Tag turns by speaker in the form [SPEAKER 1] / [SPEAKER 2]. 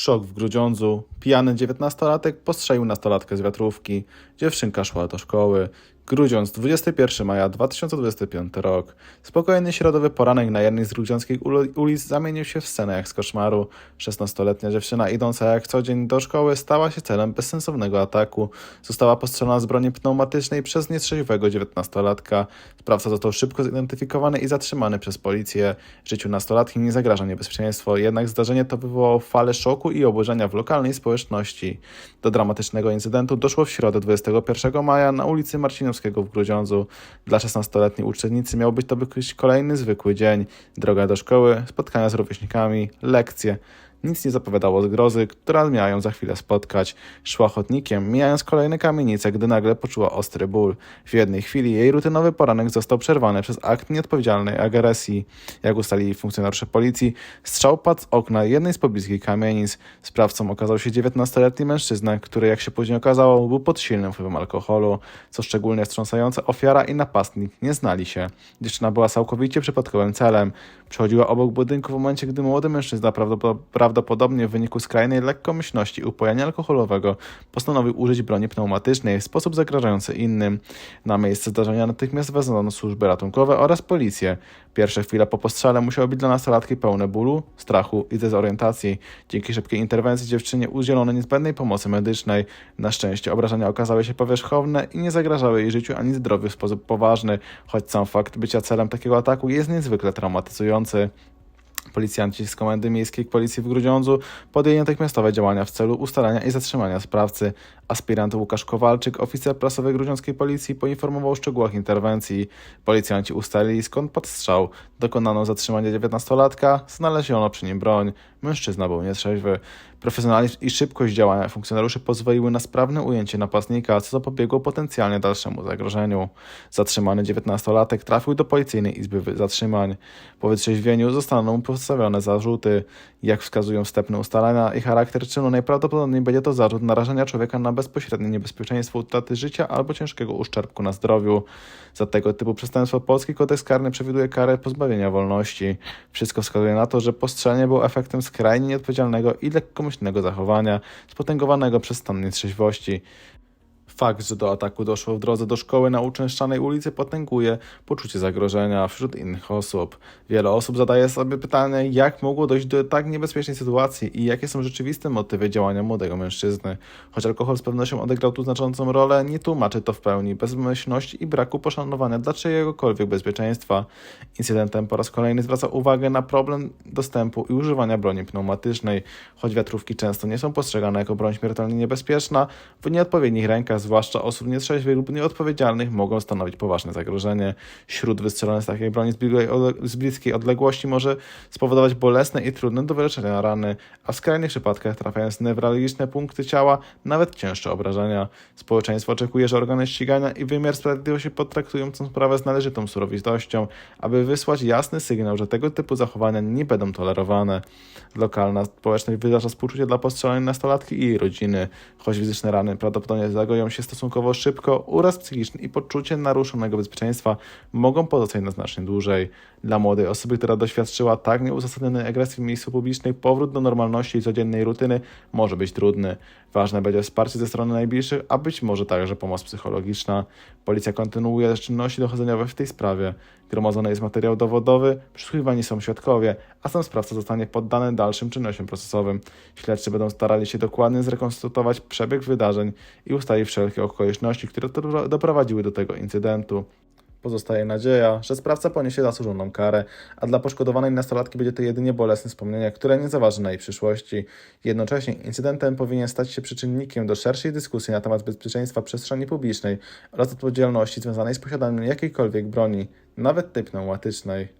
[SPEAKER 1] Szok w Grudziądzu. Pijany dziewiętnastolatek postrzelił nastolatkę z wiatrówki. Dziewczynka szła do szkoły. Grudziądz, 21 maja 2025 rok. Spokojny środowy poranek na jednej z grudziąckich ul- ulic zamienił się w scenę jak z koszmaru. 16-letnia dziewczyna idąca jak co dzień do szkoły stała się celem bezsensownego ataku. Została postrzelona z broni pneumatycznej przez nietrzeźwego 19-latka. Sprawca został szybko zidentyfikowany i zatrzymany przez policję. Życiu nastolatki nie zagraża niebezpieczeństwo, jednak zdarzenie to wywołało falę szoku i oburzenia w lokalnej społeczności. Do dramatycznego incydentu doszło w środę 21 maja na ulicy Marcinowskiego w Grudziądzu. Dla 16-letniej uczennicy miał być to być kolejny zwykły dzień. Droga do szkoły, spotkania z rówieśnikami, lekcje. Nic nie zapowiadało zgrozy, która miała ją za chwilę spotkać. Szła chodnikiem, mijając kolejne kamienice, gdy nagle poczuła ostry ból. W jednej chwili jej rutynowy poranek został przerwany przez akt nieodpowiedzialnej agresji. Jak ustalili funkcjonariusze policji, strzał padł z okna jednej z pobliskich kamienic. Sprawcą okazał się 19-letni mężczyzna, który, jak się później okazało, był pod silnym wpływem alkoholu. Co szczególnie wstrząsające, ofiara i napastnik nie znali się. Dziewczyna była całkowicie przypadkowym celem. Przechodziła obok budynku w momencie, gdy młody mężczyzna prawdopodobnie prawdopodobnie w wyniku skrajnej lekkomyślności i upojenia alkoholowego postanowił użyć broni pneumatycznej w sposób zagrażający innym. Na miejsce zdarzenia natychmiast wezwano służby ratunkowe oraz policję. Pierwsze chwile po postrzale musiały być dla nastolatki pełne bólu, strachu i dezorientacji. Dzięki szybkiej interwencji dziewczynie udzielono niezbędnej pomocy medycznej. Na szczęście obrażenia okazały się powierzchowne i nie zagrażały jej życiu ani zdrowiu w sposób poważny, choć sam fakt bycia celem takiego ataku jest niezwykle traumatyzujący. Policjanci z Komendy Miejskiej Policji w Grudziądzu podjęli natychmiastowe działania w celu ustalenia i zatrzymania sprawcy. Aspirant Łukasz Kowalczyk, oficer prasowy grudziąckiej policji, poinformował o szczegółach interwencji. Policjanci ustalili skąd padł strzał. Dokonano zatrzymania 19-latka, znaleziono przy nim broń. Mężczyzna był nietrzeźwy. Profesjonalizm i szybkość działania funkcjonariuszy pozwoliły na sprawne ujęcie napastnika, co zapobiegło potencjalnie dalszemu zagrożeniu. Zatrzymany 19-latek trafił do policyjnej izby zatrzymań. Po wytrzeźwieniu zostaną mu postawione zarzuty. Jak wskazują wstępne ustalenia i charakter czynu, najprawdopodobniej będzie to zarzut narażenia człowieka na bezpośrednie niebezpieczeństwo utraty życia albo ciężkiego uszczerbku na zdrowiu. Za tego typu przestępstwo polski kodeks karny przewiduje karę pozbawienia wolności. Wszystko wskazuje na to, że postrzelenie było efektem skrajnie nieodpowiedzialnego i lekkomyślnego zachowania, spotęgowanego przez stan nietrzeźwości. Fakt, że do ataku doszło w drodze do szkoły na uczęszczanej ulicy potęguje poczucie zagrożenia wśród innych osób. Wiele osób zadaje sobie pytanie, jak mogło dojść do tak niebezpiecznej sytuacji i jakie są rzeczywiste motywy działania młodego mężczyzny. Choć alkohol z pewnością odegrał tu znaczącą rolę, nie tłumaczy to w pełni bezmyślności i braku poszanowania dla czyjegokolwiek bezpieczeństwa. Incydentem po raz kolejny zwraca uwagę na problem dostępu i używania broni pneumatycznej. Choć wiatrówki często nie są postrzegane jako broń śmiertelnie niebezpieczna, w nieodpowiednich rękach zwłaszcza osób nietrzeźwych lub nieodpowiedzialnych, mogą stanowić poważne zagrożenie. Śród wystrzelony z takiej broni z bliskiej, odległości może spowodować bolesne i trudne do wyleczenia rany, a w skrajnych przypadkach trafiając newralgiczne punkty ciała, nawet cięższe obrażenia. Społeczeństwo oczekuje, że organy ścigania i wymiar sprawiedliwości potraktują tę sprawę z należytą surowością, aby wysłać jasny sygnał, że tego typu zachowania nie będą tolerowane. Lokalna społeczność wyraża współczucie dla postrzelonej nastolatki i jej rodziny, choć fizyczne rany prawdopodobnie zagoją się stosunkowo szybko, uraz psychiczny i poczucie naruszonego bezpieczeństwa mogą pozostać na znacznie dłużej. Dla młodej osoby, która doświadczyła tak nieuzasadnionej agresji w miejscu publicznym, powrót do normalności i codziennej rutyny może być trudny. Ważne będzie wsparcie ze strony najbliższych, a być może także pomoc psychologiczna. Policja kontynuuje czynności dochodzeniowe w tej sprawie. Gromadzony jest materiał dowodowy, przesłuchiwani są świadkowie, a sam sprawca zostanie poddany dalszym czynnościom procesowym. Śledczy będą starali się dokładnie zrekonstruować przebieg wydarzeń i ustalić wszelkie okoliczności, które doprowadziły do tego incydentu. Pozostaje nadzieja, że sprawca poniesie zasłużoną karę, a dla poszkodowanej nastolatki będzie to jedynie bolesne wspomnienie, które nie zaważy na jej przyszłości. Jednocześnie incydent ten powinien stać się przyczynnikiem do szerszej dyskusji na temat bezpieczeństwa przestrzeni publicznej oraz odpowiedzialności związanej z posiadaniem jakiejkolwiek broni, nawet tej pneumatycznej.